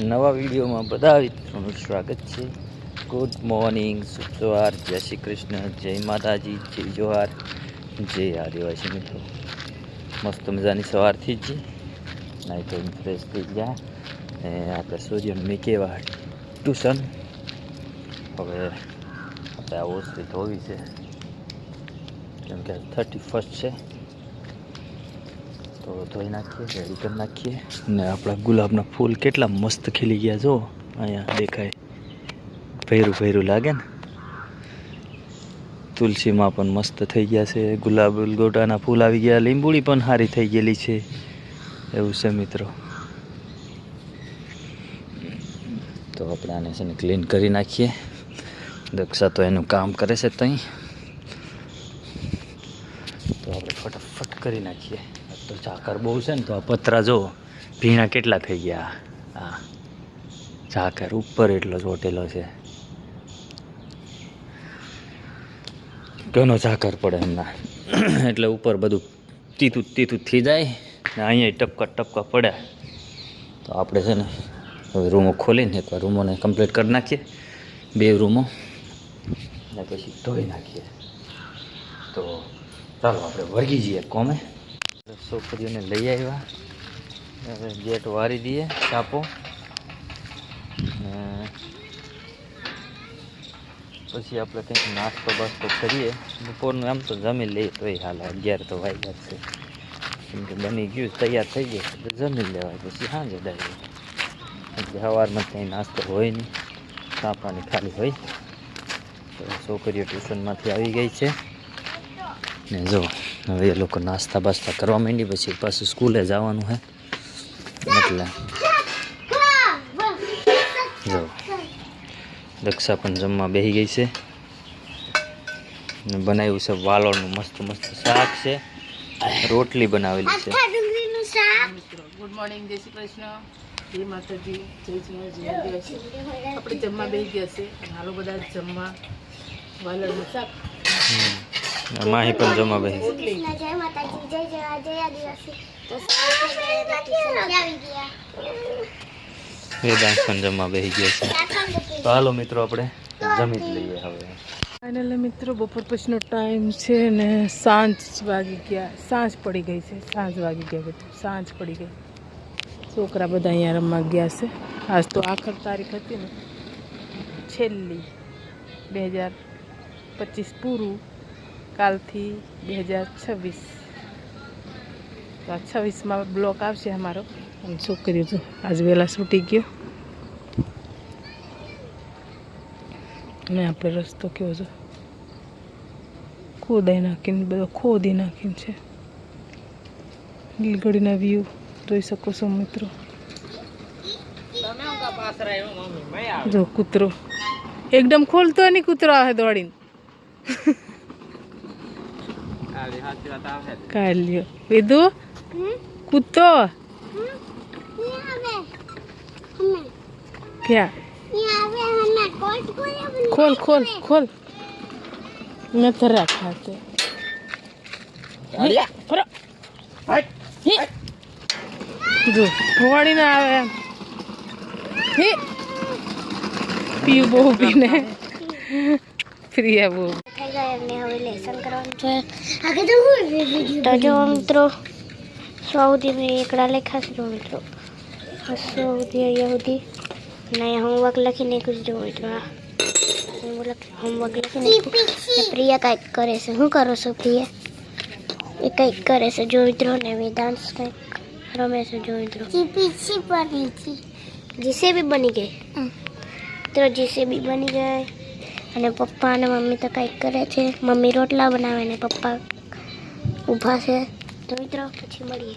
નવા વિડીયોમાં બધા મિત્રોનું સ્વાગત છે. ગુડ મોર્નિંગ શુભ જય શ્રી કૃષ્ણ, જય માતાજી, જય જોહાર, જય આદિવાસી મિત્રો. મસ્ત મજાની સવારથી જ નાઈ તો ફ્રેશ થઈ ગયા. આપણે સૂર્યનું મેકેવા ટ્યુશન હવે આપણે આ ઓસરી ધોવી છે. કેમ કે થર્ટી ફર્સ્ટ છે. તો ધોઈ નાખીએ રેડી કરી નાખીએ. ને આપણા ગુલાબના ફૂલ કેટલા મસ્ત ખીલી ગયા જો, અહીંયા દેખાય. ભૈરું ભૈરું લાગે ને? તુલસીમાં પણ મસ્ત થઈ ગયા છે. ગુલાબ ગોટાના ફૂલ આવી ગયા. લીંબુડી પણ સારી થઈ ગયેલી છે. એવું છે મિત્રો. તો આપણે આને છે ને ક્લીન કરી નાખીએ. દક્ષા તો એનું કામ કરે છે ત્યાં તો આપણે ફટાફટ કરી નાખીએ. તો ઝાકર બહુ છે ને, તો આ પતરા જો ભીણા કેટલા થઈ ગયા? હા ઝાકર ઉપર એટલો ચોટેલો છે. ઘણો ઝાકર પડે એમના. એટલે ઉપર બધું તીતું તીતું થઈ જાય ને અહીંયા ટપકા ટપકા પડે તો આપણે છે ને, હવે રૂમો ખોલીને એકવાર રૂમોને કમ્પ્લીટ કરી નાખીએ. બે રૂમો. ને પછી ધોઈ નાખીએ. તો ચાલો, આપણે વર્ગી જઈએ કોમે. છોકરીઓને લઈ આવ્યા. હવે ગેટ વારી દઈએ ચાપો. પછી આપણે કંઈક નાસ્તો બાસ્તો કરીએ. બપોરનું આમ તો જમી લઈએ તોય હાલ અગિયાર તો વાગ્યા છે. કેમ કે બની ગયું તૈયાર થઈ ગયું તો જમી લેવાય પછી સાંજે ડાયરેક્ટ. સવારમાં કંઈ નાસ્તો હોય નહીં કાપવાની ખાલી હોય. તો છોકરીઓ ટ્યુશનમાંથી આવી ગઈ છે. ને જો હવે એ લોકો નાસ્તા બાસ્તા કરવા માંડી પછી પાછું સ્કૂલે જવાનું હે. એટલે જો દક્ષા પણ જમવા બેસી ગઈ છે. ને બનાવ્યું છે વાલોળનું મસ્ત મસ્ત શાક છે. રોટલી બનાવેલી છે. ગુડ મોર્નિંગ જય શ્રી કૃષ્ણ. જય માતાજી જય જય જય આપણે જમવા બેસી ગયા છે. હાલો બધા જમવા વાલળનું શાક. હમ. માહી પણ આવી ગયા? વેદાંત પણ જમા બેસી ગયા છે. તો હાલો મિત્રો આપણે જમી જ લઈએ હવે. ફાઇનલી મિત્રો બપોર પછીનો ટાઈમ છે ને સાંજ વાગી ગયા. સાંજ પડી ગઈ છે. સાંજ વાગી ગયા બધું. સાંજ પડી ગઈ. છોકરા બધા અહીંયા રમવા ગયા છે. આજ તો આખર તારીખ હતી ને. છેલ્લી. બે હજાર પચીસ પૂરું. કાલથી બે હજાર છવ્વીસ. તો છવ્વીસમાં બ્લોક આવશે અમારો. છોકરીઓ તો આજ વહેલા છૂટી ગયો. અને આપણે રસ્તો કેવો છે? ખોદાઈ નાખીને, બધો ખોદી નાખીને છે. ગીલગડીના વ્યૂ જોઈ શકો છો મિત્રો. જો કૂતરો. એકદમ ખોલતો નહીં કૂતરો આવે દોડીને. કાલ્યો વિધુ કૂતો ક્યાં ખોલ ખોલ ખોલ નથી રાખાતે. જો ફોડીને આવે એમ પીવું બહુ પીને પ્રિયા બહુ થઈ ગયા એમને હવે લેસન કરવાનું છે આગળ તો હું તો જો મિત્રો સૌથી મેં એકડા લખ્યા છે જો મિત્રો. સૌથી અહીંયા સુધી અને અહીંયા હોમવર્ક લખીને કુછ જો મિત્રો હોમવર્ક લખીને પ્રિયા કંઈક કરે છે. શું કરો છો પ્રિયા? એ કંઈક કરે છે જો મિત્રો ને વેદાંશ કંઈક રમે છે જો મિત્રો. જીસે જીસીબી બની ગઈ? તો જીસીબી બની ગઈ. અને પપ્પા અને મમ્મી તો કંઈક કરે છે. મમ્મી રોટલા બનાવે ને પપ્પા ઊભા છે. તો મિત્રો, પછી મળીએ.